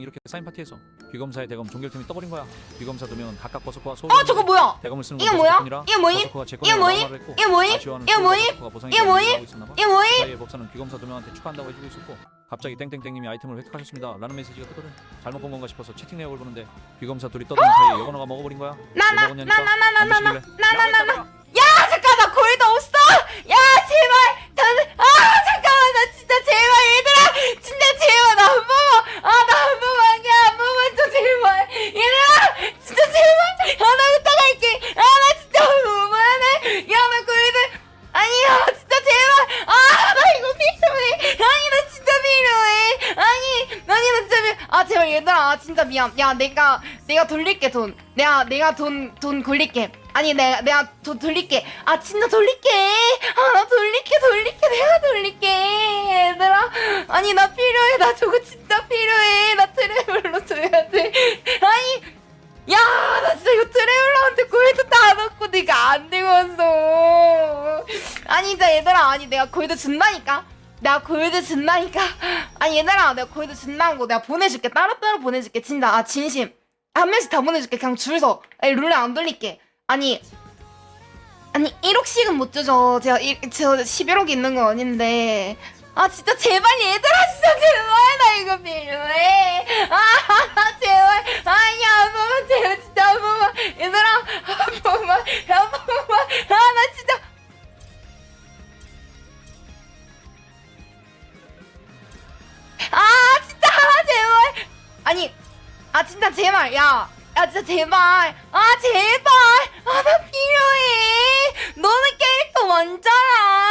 이렇게 사인 파티에서 귀검사의 대검 종결팀이 떠버린 거야. 귀검사 두 명은 각각 버서커와 소울. 어 저거 뭐야? 대검을 쓰는 이게 건 뭐야? 버서커뿐이라 이게 뭐임? 버서커가 제 이게 뭐임? 말을 했고 이게 뭐임? 아쉬워하는 이게 뭐임? 보상이 이게 뭐임? 하고 있었나 봐. 이게 뭐임? 사이에 법사는 귀검사 두 명한테 축하한다고 해주고 있었고 갑자기 땡땡땡님이 아이템을 획득하셨습니다. 라는 메시지가 뜨거든. 잘못 본 건가 싶어서 채팅 내역을 보는데 귀검사 둘이 떠드는 사이에 여건어가 먹어버린 거야. 나, 나, 뭐 나, 나, 나, 나, 나, 나, 나, 나, 나, 나. 야 잠깐 나 골드 없어! 야 제발! 나는 아 잠깐만 나 진짜 제발 얘들아! 진짜 제발 나 한 번만! 아나 한 번만 야한 번만 좀 제발! 얘들아! 진짜 제발! 야나 부탁할게! 아나 진짜 너무하네! 야나 골드! 아니야 진짜 제발! 아 나 이거 필요해! 아니 나 진짜 필요해! 아니 아니 나 진짜 필... 아 제발 얘들 진짜 미안. 야 내가 내가 돌릴게 돈. 내가 내가 돈돈 돌릴게. 아니 내가 내가 돈 돌릴게. 아 진짜 돌릴게. 아 나 돌릴게 돌릴게. 내가 돌릴게 얘들아. 아니 나 필요해. 나 저거 진짜 필요해. 나 트래블로 줘야 돼. 아니 야, 나 진짜 이거 트래블러한테 골드 다 넣고 네가 안 왔어. 아니, 진짜 얘들아, 아니 내가 골드 준다니까. 내가 골드 준다니까. 아니 얘들아, 내가 골드 준다는 거 내가 보내줄게. 따로따로 보내줄게. 진짜, 아 진심. 한 명씩 다 보내줄게. 그냥 줄 서. 아니 룰레 안 돌릴게. 아니. 아니 1억씩은 못 주죠. 제가 일, 저 11억이 있는 건 아닌데. 아 진짜 제발 얘들아 진짜 제발 나 이거 아 진짜 제발 야. 야 진짜 제발. 아 제발. 아 나 필요해. 너는 캐릭터 많잖아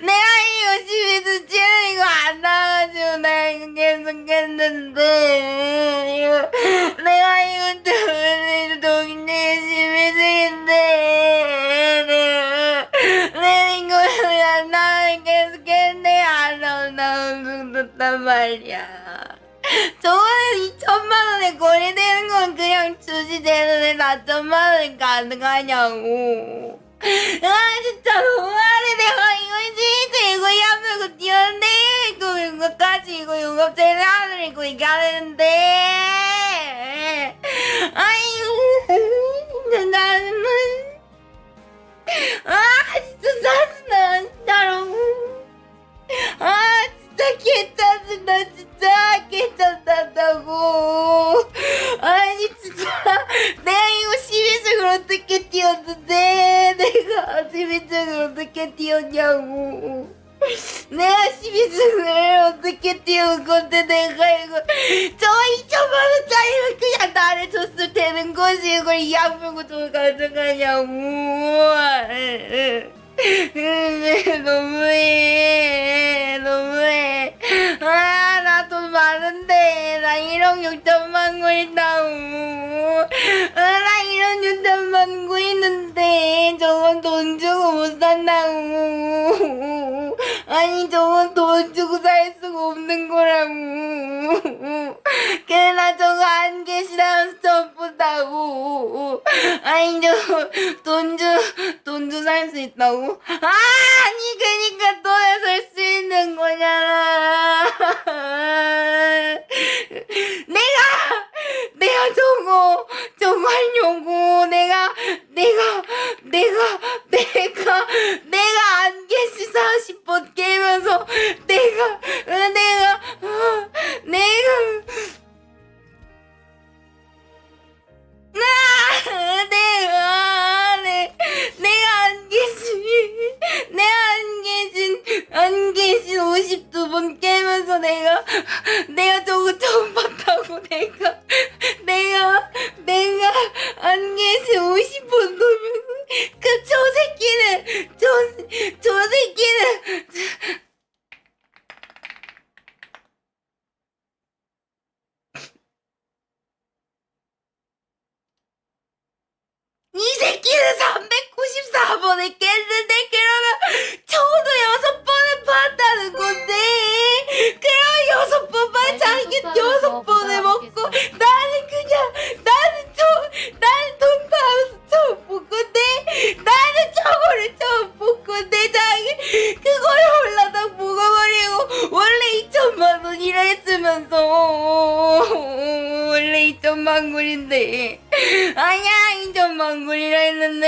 내가 열심히 주지는 이거 안 나가지고 나 이거 계속 했는데. 이거 내가 이거 돈 동네 열심히 주는데. 내가 내 이거 안 나가 계속 했는데 안 나온다고 말이야. 저거는 2천만 원에 거래되는 건 그냥 주지. 되는데 4천만 원이 가능하냐고. 아 진짜 너무하네. 내가 이거 야물고 뛰었는데 이거 이거까지 이거 용업제를 하늘 이거 이거 하는데. 아이고 나는. 아 진짜 짜증나 진짜로. 아 진짜 개짜증나 진짜 개짜증난다고. 아니 진짜. 내가 이거 12층을 어떻게 뛰었는데 내가 12층을 어떻게 뛰었냐고 내가 12층을 어떻게 뛰은 건데 내가 이거 저 2천만 원짜리면 그냥 나를 줬을 되는 거지. 이걸 이 악물고 돈 가져가냐고. 너무해. 너무해. 아 나 돈 많은데. 나 1억 6천만 고 있다고. 아 나 1억 6천만 고 있는데 저건 돈 주고 못 산다고 아니 저건 돈 주고 살 수가 없는 거라고. 걔나 저거 안 계시다면서 전부 다고. 아니 저돈주돈 주 살 수 있다고? 아, 아니 그니까 돈에 살 수 있는 거잖아 내가 내가 저거 저거 하려고 내가 내가 내가 哪个ゴリラになん